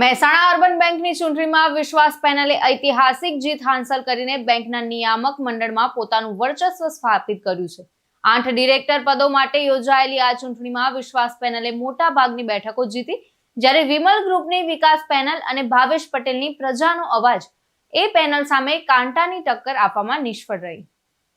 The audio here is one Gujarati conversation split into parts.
મહેસાણા અર્બન બેંકની ચૂંટણીમાં વિશ્વાસ પેનલે ઐતિહાસિક જીત હાંસલ કરીને બેંકના નિયામક મંડળમાં પોતાનું વર્ચસ્વ સ્થાપિત કર્યું છે. આઠ ડિરેક્ટર પદો માટે યોજાયેલી આ ચૂંટણીમાં વિશ્વાસ પેનલે મોટા ભાગની બેઠકો જીતી, જ્યારે વિમલ ગ્રુપની વિકાસ પેનલ અને ભાવેશ પટેલની પ્રજાનો અવાજ એ પેનલ સામે કાંટાની ટક્કર આપવામાં નિષ્ફળ રહી.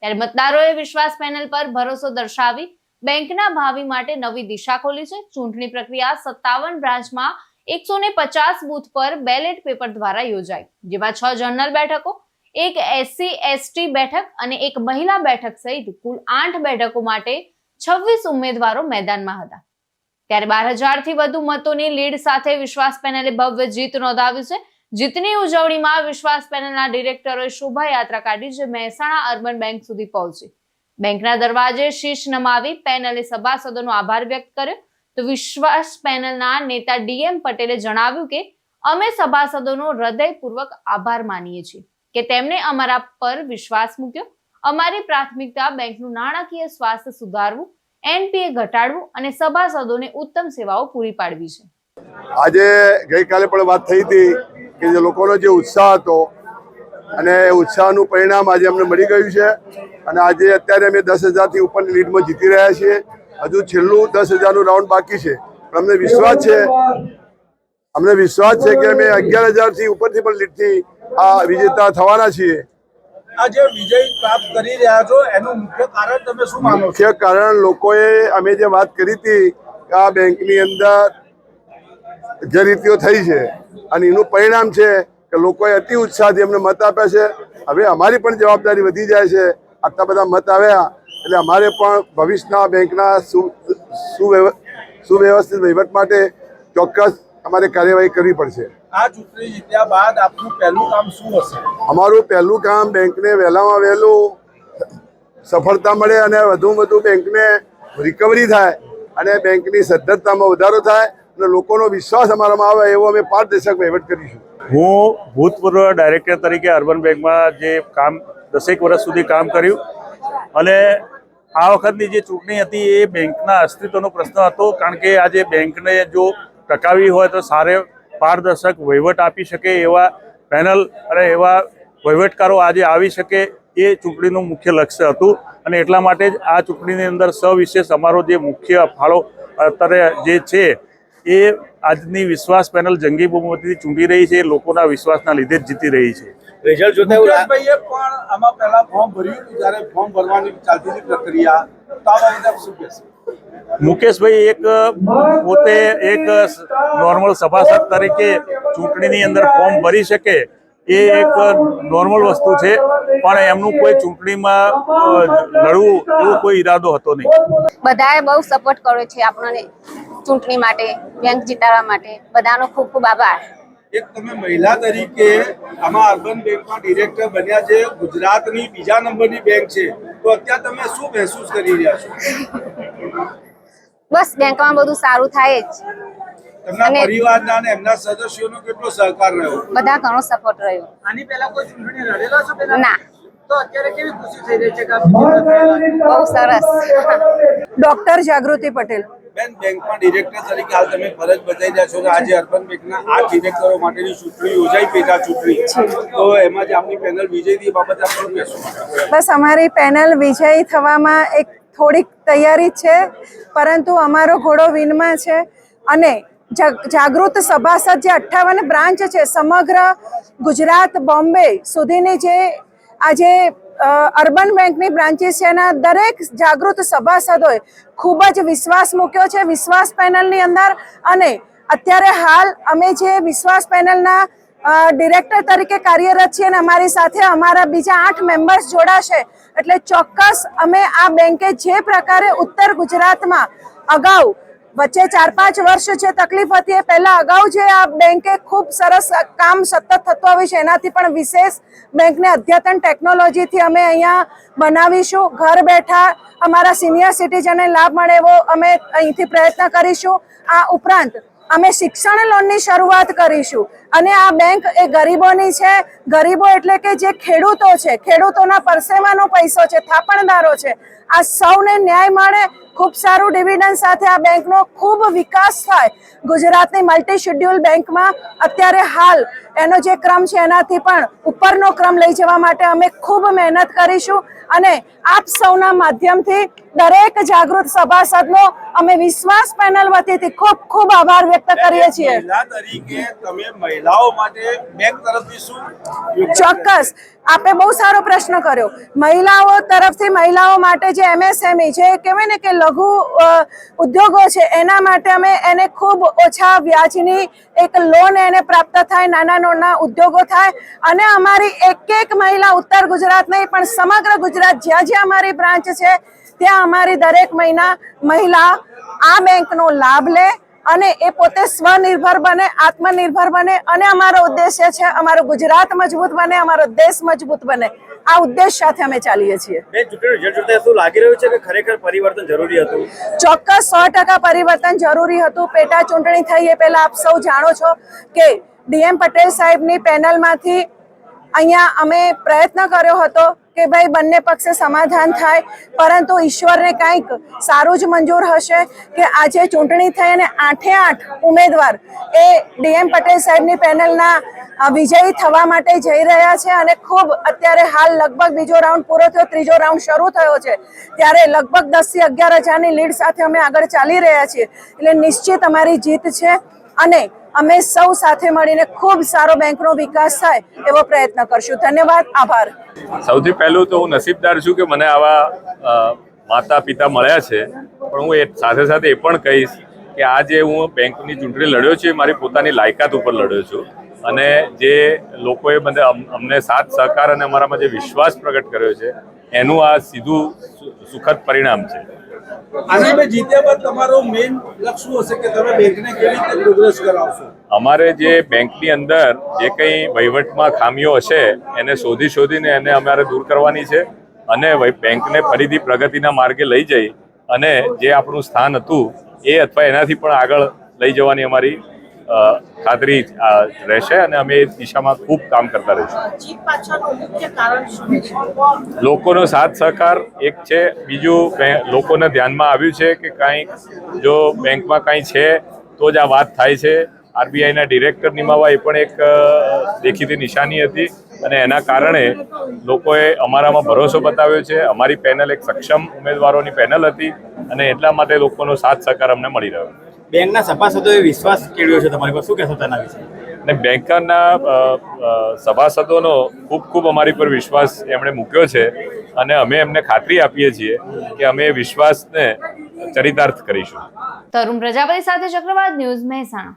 ત્યારે મતદારોએ વિશ્વાસ પેનલ પર ભરોસો દર્શાવી બેંકના ભાવિ માટે નવી દિશા ખોલી છે. ચૂંટણી પ્રક્રિયા સત્તાવન બ્રાન્ચમાં એકસો ને પચાસ બૂથ પર બેલેટ પેપર દ્વારા યોજાઈ જેમાં છ જનરલ બેઠકો, એક એસસી, એસટી બેઠક અને એક મહિલા બેઠક સહિત કુલ આઠ બેઠકો માટે છવ્વીસ ઉમેદવારો મેદાનમાં હતા. ત્યારે બાર હજારથી વધુ મતોની લીડ સાથે વિશ્વાસ પેનલે ભવ્ય જીત નોંધાવી છે. જીતની ઉજવણીમાં વિશ્વાસ પેનલના ડિરેક્ટરોએ શોભાયાત્રા કાઢી, જે મહેસાણા અર્બન બેંક સુધી પહોંચી. બેંકના દરવાજે શીશ નમાવી પેનલે સભાસદોનો આભાર વ્યક્ત કર્યો. તો વિશ્વાસ પેનલના નેતા ડીએમ પટેલે જણાવ્યું કે અમે સભાસદોનો હૃદયપૂર્વક આભાર માનીએ છીએ કે તેમણે અમારા પર વિશ્વાસ મૂક્યો, અમારી પ્રાથમિકતા બેંકનું નાણાકીય સ્વાસ્થ્ય સુધારવું, એનપીએ ઘટાડવું અને સભાસદોને ઉત્તમ સેવાઓ પૂરી પાડવી છે. આજે ગઈકાલે પણ વાત થઈ હતી કે જે લોકોનો જે ઉત્સાહ હતો અને ઉત્સાહનું પરિણામ આજે અમને મળી ગયું છે અને આજે અત્યારે અમે દસ હજારથી ઉપરની લીડમાં જીતી રહ્યા છીએ. હજુ છેલ્લું દસ હજારનું રાઉન્ડ બાકી છે. પણ અમને વિશ્વાસ છે અમને વિશ્વાસ છે કે અમે અગિયાર હજારથી ઉપરથી પણ લીટથી આ વિજેતા થવાના છીએ. આ જે વિજય પ્રાપ્ત કરી રહ્યા છો એનું મુખ્ય કારણ તમે શું માનો મુખ્ય કારણ લોકોએ અમે જે વાત કરી હતી આ બેંકની અંદર જે રીતિઓ થઈ છે અને એનું પરિણામ છે કે લોકોએ અતિ ઉત્સાહથી અમને મત આપ્યા છે. હવે અમારી પણ જવાબદારી વધી જાય છે. આટલા બધા મત આવ્યા એટલે અમારે પણ ભવિષ્યના બેંકના સુ સુવ્યવ- સુવ્યવસ્થિત વહીવટ માટે ચોક્કસ અમારે કાર્યવાહી કરવી પડશે. આ ચૂંટણી જીત્યા બાદ આપનું પહેલું કામ શું હશે? અમારું પહેલું કામ બેંકને વહેલામાં વહેલું સફળતા મળે અને વધુમાં વધુ બેંકને રિકવરી થાય અને બેંકની સદ્ધરતામાં વધારો થાય અને લોકોનો વિશ્વાસ અમારામાં આવે એવો અમે પારદર્શક વહીવટ કરીશું. હું ભૂતપૂર્વ ડાયરેક્ટર તરીકે અર્બન બેંકમાં જે કામ દસેક વર્ષ સુધી કામ કર્યું અને આ વખતની જે ચૂંટણી હતી એ બેંકના અસ્તિત્વનો પ્રશ્ન હતો, કારણ કે આજે બેંકને જો ટકાવી હોય તો સારે પારદર્શક વહીવટ આપી શકે એવા પેનલ અને એવા વહીવટકારો આજે આવી શકે એ ચૂંટણીનું મુખ્ય લક્ષ્ય હતું. અને એટલા માટે જ આ ચૂંટણીની અંદર સવિશેષ અમારો જે મુખ્ય ફાળો અત્યારે જે છે એ આજની વિશ્વાસ પેનલ જંગી બહુમતીથી ચૂંટી રહી છે લોકોના વિશ્વાસના લીધે જ જીતી રહી છે. રિઝલ્ટ જોતા એવું મુકેશભાઈએ પણ આમાં પહેલા ફોર્મ ભર્યું હતું જ્યારે ફોર્મ ભરવાની ચાલતી હતી પ્રક્રિયા. તો આ બાબતે શું કહેશો? મુકેશભાઈ એક પોતે એક નોર્મલ સભાસદ તરીકે ચૂંટણીની અંદર ફોર્મ ભરી શકે એ એક નોર્મલ વસ્તુ છે પણ એમનું કોઈ ચૂંટણીમાં લડવું એવો કોઈ ઈરાદો હતો નહીં. બધાએ બહુ સપોર્ટ કર્યો છે આપણને ચૂંટણી માટે બેંક જીતાડવા માટે. બધાનો ખૂબ ખૂબ આભાર. એક તમે મહિલા તરીકે આમાં અર્બન બેંકમાં ડિરેક્ટર બન્યા છે ગુજરાતની બીજા નંબરની બેંક છે તો અત્યારે તમે શું મહેસૂસ કરી રહ્યા છો? બસ બેંકમાં બધું સારું થાય જ. તેમના પરિવારના અને એમના સદસ્યોનો કેટલો સહકાર રહ્યો? બધા ઘણો સપોર્ટ રહ્યો. આની પહેલા કોઈ ચૂંટણી લડેલા છો પેલા? ના. તો અત્યારે કેવી ખુશી થઈ રહી છે કે આપ વિજેતા થયેલા? બહુ સરસ. ડોક્ટર જાગૃતિ પટેલ. બેન બેંકમાં ડિરેક્ટર તરીકે હાલ તમે ફરજ બજાવી રહ્યા છો કે આજે અર્બન બેંકના આઠ ડિરેક્ટરો માટેની ચૂંટણી યોજાઈ પેટા ચૂંટણી. તો એમાં જે આપની પેનલ વિજય થઈ બાબત આપ શું કહેશો? બસ અમારી પેનલ વિજયી થવામાં એક થોડીક તૈયારી છે પરંતુ અમારો ઘોડો વિનમાં છે અને જાગ- જાગૃત સભાસદ જે અઠ્ઠાવન બ્રાન્ચ છે સમગ્ર ગુજરાત બોમ્બે સુધીની જે આજે અર્બન બેંકની બ્રાન્ચીસ છે એના દરેક જાગૃત સભાસદોએ ખૂબ જ વિશ્વાસ મૂક્યો છે. વિશ્વાસ પેનલની અંદર અને અત્યારે હાલ અમે જે વિશ્વાસ પેનલના ડિરેક્ટર તરીકે કાર્યરત છીએ અને અમારી સાથે અમારા બીજા આઠ મેમ્બર્સ જોડાશે એટલે ચોક્કસ અમે આ બેંકે જે પ્રકારે ઉત્તર ગુજરાતમાં અગાઉ વચ્ચે ચાર પાંચ વર્ષ જે તકલીફ હતી એ પહેલા અગાઉ જે આ બેંકે ખૂબ સરસ કામ સતત થતું આવ્યું છે, એનાથી પણ વિશેષ બેંકને અદ્યતન ટેકનોલોજીથી અમે અહીંયા બનાવીશું. ઘર બેઠા અમારા સિનિયર સિટીઝનને લાભ મળે એવો અમે અહીંથી પ્રયત્ન કરીશું. આ ઉપરાંત અમે શિક્ષણ લોનની શરૂઆત કરીશું. અને આ બેંક એ ગરીબોની છે. ગરીબો એટલે કે જે ખેડૂતો છે. ખેડૂતોના પરસેવાનો પૈસો છે, થાપણદારો છે. આ સૌને ન્યાય મળે. ખૂબ સારું ડિવિડન્ડ સાથે આ બેંકનો ખૂબ વિકાસ થાય. ગુજરાતની મલ્ટી શેડ્યુલ બેંકમાં અત્યારે હાલ એનો જે ક્રમ છે, એનાથી પણ ઉપરનો ક્રમ લઈ જવા માટે અમે ખૂબ મહેનત કરીશું અને આપ સૌના માધ્યમથી દરેક જાગૃત સભાસદનો અમે વિશ્વાસ પેનલ વતીથી ખૂબ ખૂબ આભાર વ્યક્ત કરીએ છીએ. તમે મહિલાઓ માટે બેંક તરફથી શું ચોક્કસ. આપે બહુ સારો પ્રશ્ન કર્યો. મહિલાઓ તરફથી મહિલાઓ માટે જે એમએસએમઈ જે કહેવાય ને કે લઘુ ઉદ્યોગો છે, એના માટે અમે એને ખૂબ ઓછા વ્યાજની એક લોન એને પ્રાપ્ત થાય, નાના નાના ઉદ્યોગો થાય. અને અમારી એક એક મહિલા ઉત્તર ગુજરાત નહીં, પણ સમગ્ર ગુજરાત જ્યાં જ્યાં અમારી બ્રાન્ચ છે, ત્યાં અમારી દરેક મહિના મહિલા આ બેંકનો લાભ લે અને એ પોતે સ્વનિર્ભર બને આત્મનિર્ભર બને અને અમારો ઉદ્દેશ્ય છે અમારું ગુજરાત મજબૂત બને અમારો દેશ મજબૂત બને. આ ઉદ્દેશ સાથે અમે ચાલીએ છીએ. ચોક્કસ સો ટકા પરિવર્તન જરૂરી હતું. પેટા ચૂંટણી થઈ એ પહેલા આપ સૌ જાણો છો કે ડીએમ પટેલ સાહેબની પેનલમાંથી અહીંયા અમે પ્રયત્ન કર્યો હતો કે ભાઈ બંને પક્ષે સમાધાન થાય, પરંતુ ઈશ્વરને કંઈક સારું જ મંજૂર હશે કે આજે ચૂંટણી થઈ અને આઠે આઠ ઉમેદવાર એ ડીએમ પટેલ સાહેબની પેનલના વિજયી થવા માટે જઈ રહ્યા છે અને ખૂબ અત્યારે હાલ લગભગ બીજો રાઉન્ડ પૂરો થયો, ત્રીજો રાઉન્ડ શરૂ થયો છે. ત્યારે લગભગ દસથી અગિયાર હજારની લીડ સાથે અમે આગળ ચાલી રહ્યા છીએ. એટલે નિશ્ચિત અમારી જીત છે અને અમે સૌ સાથે મળીને ખૂબ સારો બેંકનો વિકાસ થાય એવો પ્રયત્ન કરશું. ધન્યવાદ. આભાર. સૌથી પહેલું તો હું નસીબદાર છું કે મને આવા માતા પિતા મળ્યા છે. પણ હું એ સાથે સાથે એ પણ કહીશ કે આ જે હું બેંકની ચૂંટણી લડ્યો છું એ મારી પોતાની લાયકાત ઉપર લડ્યો છું. અને જે લોકોએ મને અમને સાથ, સહકાર અને અમારામાં જે વિશ્વાસ પ્રગટ કર્યો છે, એનું આ સીધું સુખદ પરિણામ છે. અમારે જે બેંકની અંદર જે કંઈ વહીવટમાં ખામીઓ હશે, એને શોધી શોધીને એને અમારે દૂર કરવાની છે અને બેંકને ફરીથી પ્રગતિના માર્ગે લઈ જઈ અને જે આપણું સ્થાન હતું, એ અથવા એનાથી પણ આગળ લઈ જવાની અમારી ખાતરી રહેશે અને અમે એ દિશામાં ખૂબ કામ કરતા રહીશું. લોકોનો સાથ સહકાર એક છે. બીજું લોકોને ધ્યાનમાં આવ્યું છે કે કાંઈ જો બેંકમાં કાંઈ છે તો જ આ વાત થાય છે. આરબીઆઈના ડિરેક્ટર નિમાવા એ પણ એક દેખીતી નિશાની હતી અને એના કારણે લોકોએ અમારામાં ભરોસો બતાવ્યો છે. અમારી પેનલ એક સક્ષમ ઉમેદવારોની પેનલ હતી અને એટલા માટે લોકોનો સાથ સહકાર અમને મળી રહ્યો. બેંકના સભાસદોએ વિશ્વાસ કેળવ્યો છે તમારી પર? શું કહેશો તેના વિશે? અને બેંકના સભાસદોનો ખૂબ ખૂબ અમારી પર વિશ્વાસ એમણે મૂક્યો છે અને અમે એમને ખાતરી આપીએ છીએ કે અમે એ વિશ્વાસને ચરિતાર્થ કરીશું. તરુણ પ્રજાપતિ સાથે ચક્રવાત ન્યૂઝ મહેસાણા.